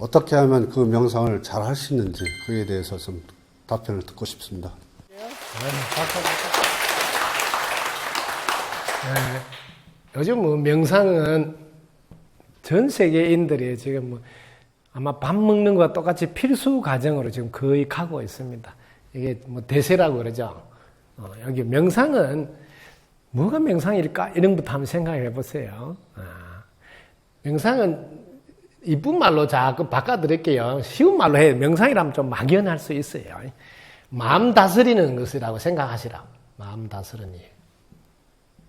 어떻게 하면 그 명상을 잘 할 수 있는지 그에 대해서 좀 답변을 듣고 싶습니다. 요즘 뭐 명상은 전 세계인들이 지금 뭐 아마 밥 먹는 것과 똑같이 필수 과정으로 지금 거의 가고 있습니다. 이게 뭐 대세라고 그러죠. 어, 여기 명상은 뭐가 명상일까? 이런 것부터 한번 생각해 보세요. 아, 명상은 이쁜 말로 자꾸 바꿔드릴게요. 쉬운 말로 해. 명상이라면 좀 막연할 수 있어요. 마음 다스리는 것이라고 생각하시라. 마음 다스리는 일.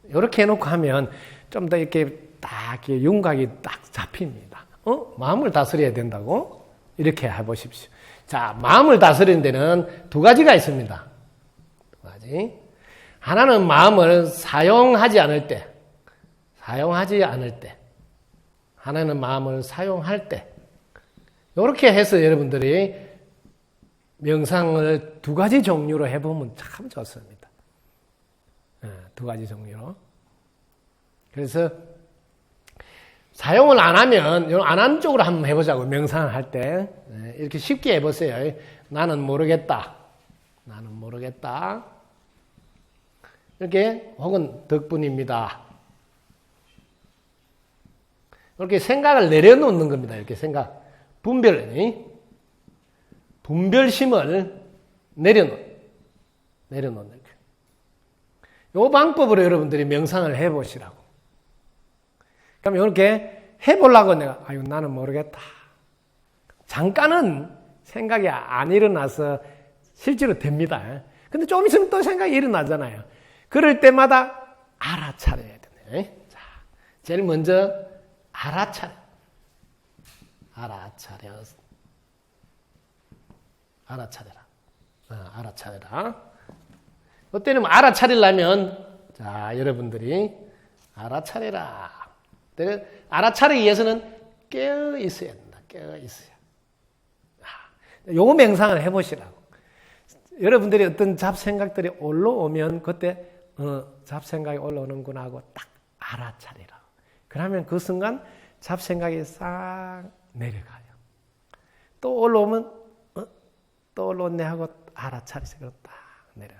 이렇게 해놓고 하면 좀 더 이렇게 딱 이렇게 윤곽이 딱 잡힙니다. 어? 마음을 다스려야 된다고? 이렇게 해보십시오. 자, 마음을 다스리는 데는 두 가지가 있습니다. 두 가지. 하나는 마음을 사용하지 않을 때, 사용하지 않을 때. 하나는 마음을 사용할 때. 이렇게 해서 여러분들이 명상을 두 가지 종류로 해보면 참 좋습니다. 예, 두 가지 종류로. 그래서 사용을 안 하면 안 하는 쪽으로 한번 해보자고 명상을 할때 예, 이렇게 쉽게 해보세요. 나는 모르겠다. 나는 모르겠다. 이렇게 혹은 덕분입니다. 이렇게 생각을 내려놓는 겁니다. 이렇게 생각 분별 분별심을 내려놓 내려놓는 거예요. 이 방법으로 여러분들이 명상을 해보시라고. 그럼 이렇게 해보려고 내가, 아유, 나는 모르겠다. 잠깐은 생각이 안 일어나서 실제로 됩니다. 근데 좀 있으면 또 생각이 일어나잖아요. 그럴 때마다 알아차려야 되네. 자, 제일 먼저 알아차려. 알아차려. 알아차려라. 어, 알아차려라. 그때는 알아차리려면, 자, 여러분들이 알아차려라. 알아차리기 위해서는 깨어 있어야 된다. 깨어 있어야. 요 명상을 해보시라고. 여러분들이 어떤 잡생각들이 올라오면 그때 어, 잡생각이 올라오는구나 하고 딱 알아차리라. 그러면 그 순간 잡생각이 싹 내려가요. 또 올라오면 어, 또 올라오네 하고 알아차리세요. 딱 내려.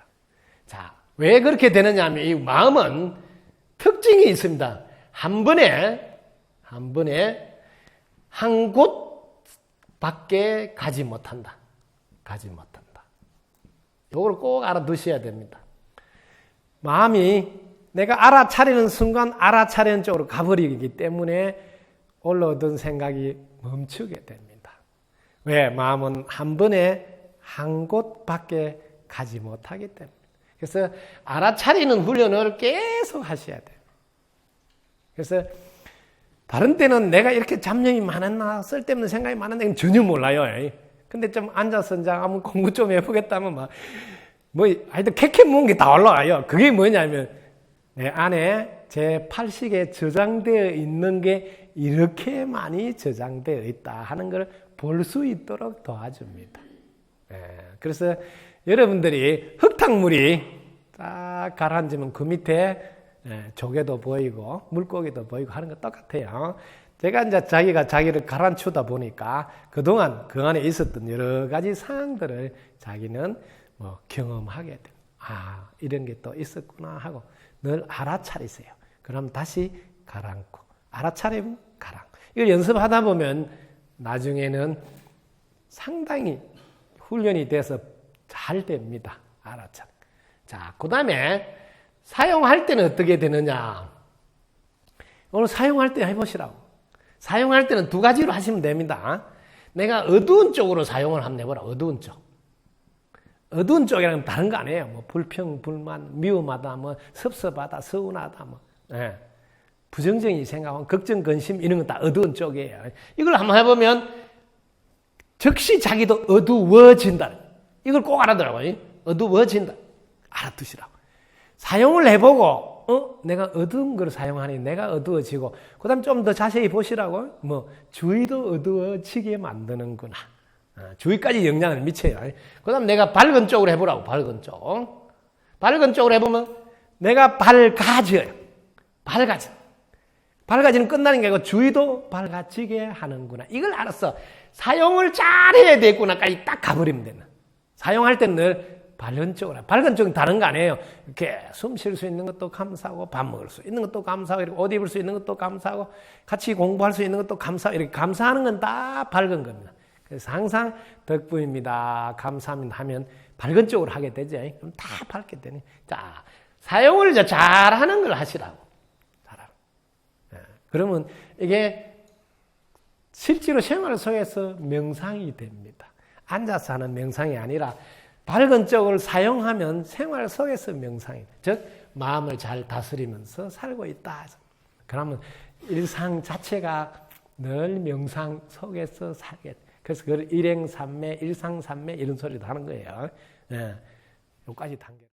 자, 왜 그렇게 되느냐 하면 이 마음은 특징이 있습니다. 한 번에, 한 번에 한 곳 밖에 가지 못한다. 가지 못한다. 이걸 꼭 알아두셔야 됩니다. 마음이 내가 알아차리는 순간 알아차리는 쪽으로 가버리기 때문에 올라오던 생각이 멈추게 됩니다. 왜? 마음은 한 번에 한 곳 밖에 가지 못하기 때문에. 그래서 알아차리는 훈련을 계속 하셔야 돼요. 그래서 다른 때는 내가 이렇게 잡념이 많았나 쓸데없는 생각이 많았나 전혀 몰라요. 근데 좀 앉아서 이제 한번 공부 좀 해보겠다면 막, 뭐, 하여튼 캐캐 모은 게 다 올라와요. 그게 뭐냐면, 내 안에 제 팔식에 저장되어 있는 게 이렇게 많이 저장되어 있다 하는 걸 볼 수 있도록 도와줍니다. 예, 그래서 여러분들이 흙탕물이 딱 가라앉으면 그 밑에 예, 조개도 보이고 물고기도 보이고 하는 거 똑같아요. 제가 이제 자기가 자기를 가라앉히다 보니까 그동안 그 안에 있었던 여러 가지 상황들을 자기는 뭐 경험하게 돼. 아, 이런 게 또 있었구나 하고 늘 알아차리세요. 그럼 다시 가라앉고 알아차리면 가라앉고. 이걸 연습하다 보면 나중에는 상당히 훈련이 돼서 잘 됩니다. 알아차. 자, 그 다음에 사용할 때는 어떻게 되느냐? 오늘 사용할 때 해보시라고. 사용할 때는 두 가지로 하시면 됩니다. 내가 어두운 쪽으로 사용을 한번 해보라. 어두운 쪽. 어두운 쪽이랑 다른 거 아니에요. 뭐 불평, 불만, 미움하다, 뭐 섭섭하다, 서운하다, 뭐 예. 부정적인 생각, 걱정, 근심 이런 건 다 어두운 쪽이에요. 이걸 한번 해보면 즉시 자기도 어두워진다. 이걸 꼭 알아두라고요. 어두워진다. 알아두시라고. 사용을 해보고, 어? 내가 어두운 걸 사용하니 내가 어두워지고, 그 다음 좀 더 자세히 보시라고, 뭐, 주위도 어두워지게 만드는구나. 어, 주위까지 영향을 미쳐요. 그 다음 내가 밝은 쪽으로 해보라고, 밝은 쪽. 밝은 쪽으로 해보면 내가 밝아져요. 밝아져. 밝아지는 끝나는 게 아니고 주위도 밝아지게 하는구나. 이걸 알았어. 사용을 잘 해야 되구나까지 딱 가버리면 되는. 사용할 때는 늘 밝은 쪽으로. 밝은 쪽은 다른 거 아니에요. 이렇게 숨 쉴 수 있는 것도 감사하고, 밥 먹을 수 있는 것도 감사하고, 이렇게 옷 입을 수 있는 것도 감사하고, 같이 공부할 수 있는 것도 감사하고, 이렇게 감사하는 건 다 밝은 겁니다. 그래서 항상 덕분입니다. 감사합니다 하면 밝은 쪽으로 하게 되죠. 그럼 다 밝게 되네. 자, 사용을 잘 하는 걸 하시라고. 잘하고. 예, 그러면 이게 실제로 생활 속에서 명상이 됩니다. 앉아서 하는 명상이 아니라 밝은 쪽을 사용하면 생활 속에서 명상이 즉 마음을 잘 다스리면서 살고 있다. 그러면 일상 자체가 늘 명상 속에서 살게. 그래서 그걸 일행삼매, 일상삼매 이런 소리도 하는 거예요. 예. 요까지 단계.